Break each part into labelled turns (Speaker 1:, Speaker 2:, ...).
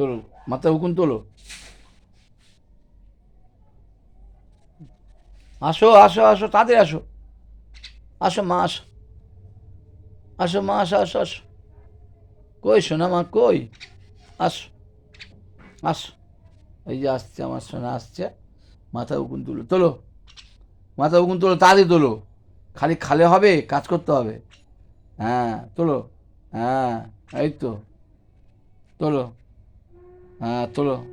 Speaker 1: তোলো, মাথা উকুন তোলো। আসো আসো আসো, তাদের আসো। আসো, মা, আসো। আসো, মা, আসো আসো আসো। কই, সোনা মা, কই? আসো আসো। এই যে আসছে আমার সোনা, আসছে। মাথা উকুন তুলো, তোলো। মাথা উকুন তোলো তাড়াতাড়ি তোলো। খালি খালে হবে, কাজ করতে হবে। হ্যাঁ তোলো। হ্যাঁ এই তো। তোলো। হ্যাঁ তোলো।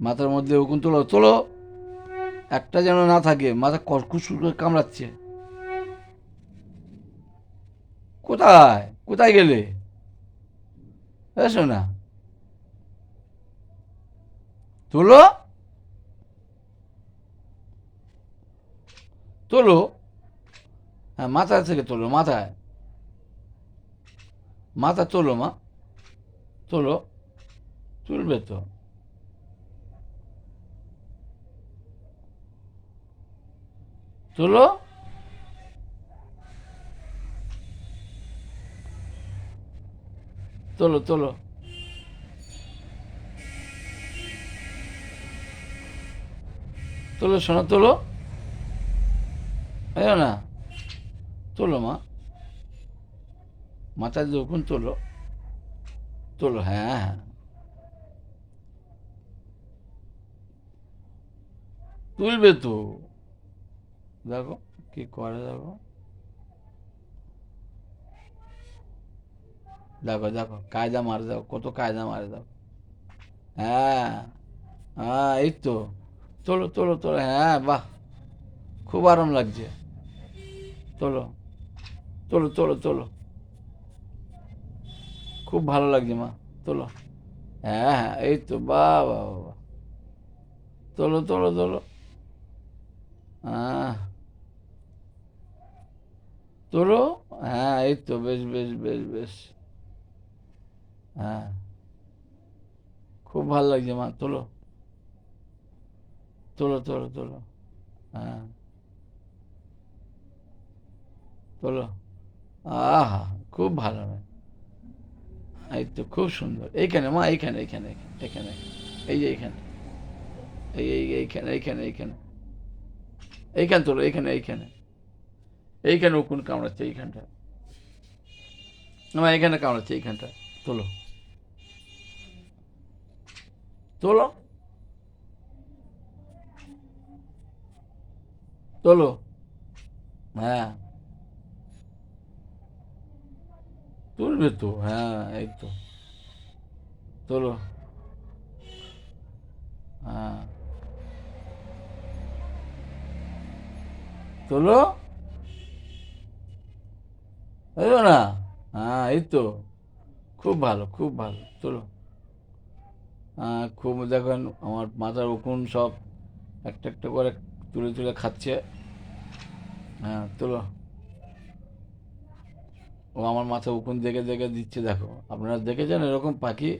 Speaker 1: মাথার মধ্যে উকুন তোলো তোলো। একটা যেন না থাকে, মাথা কসকুসুর করে কামড়াচ্ছে। কোথায়? কোথায় গেলে? না। তোলো। তোলো। হ্যাঁ মাথা থেকে তোলো, মাথায়। মাথা তোলো মা, তোলো। তুলবে তো। তোলো তোলো তোলো তোলো শোনো তোলো এও না। তোলো মা। মাথায় যখন তোলো তোলো হ্যাঁ হ্যাঁ। তুলবে তো। দেখো কি করে দেখো। দেখো দেখো, কায়দা মারে দেখো, কত কায়দা মারে দেখো। হ্যাঁ হ্যাঁ এই তো। তোলো তোলো তোলো হ্যাঁ বাহ। খুব আরাম লাগছে। তোলো তোলো তোলো তোলো। খুব ভালো লাগছে মা, তোলো। হ্যাঁ হ্যাঁ এই তো, বাহ বাহ তোলো তোলো তোলো। তোলো হ্যাঁ এই তো, বেশ বেশ বেশ বেশ। হ্যাঁ। খুব ভালো লাগছে মা, তোলো। তোলো তোলো তোলো। হ্যাঁ। তোলো। আহা, খুব ভালো এই তো, খুব সুন্দর। এইখানে মা, এইখানে এইখানে এইখানে এখানে এই যে এইখানে। এই এই এইখানে এইখানে এইখানে। এইখানে তোলো, এইখানে এইখানে। এইখানে উকুন কামড়াচ্ছে, এইখানটা। আমার এইখানে কামড়াচ্ছে, এইখানটা। তোলো। তোলো। তোলো। হ্যাঁ। তুলবে তো হ্যাঁ এই তো। তোলো। হ্যাঁ। তোলো এলো না? হ্যাঁ এই তো। খুব ভালো খুব ভালো। তোলো হ্যাঁ খুব দেখেন আমার মাথার উকুন সব একটা একটা করে তুলে তুলে খাচ্ছে। হ্যাঁ তোলো ও আমার মাথা উকুন দেখে দেখে দিচ্ছে, দেখো। আপনারা দেখেছেন এরকম পাখি?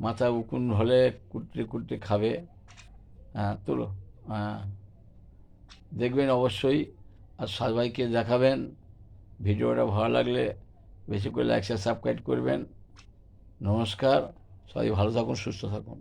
Speaker 1: মাথা উকুন হলে কুটে কুটে খাবে। হ্যাঁ তোলো হ্যাঁ। দেখবেন অবশ্যই আর সবাইকে দেখাবেন। ভিডিওটা ভালো লাগলে বেশি করে লাইক সাবস্ক্রাইব করবেন। নমস্কার। সবাই ভালো থাকুন, সুস্থ থাকুন।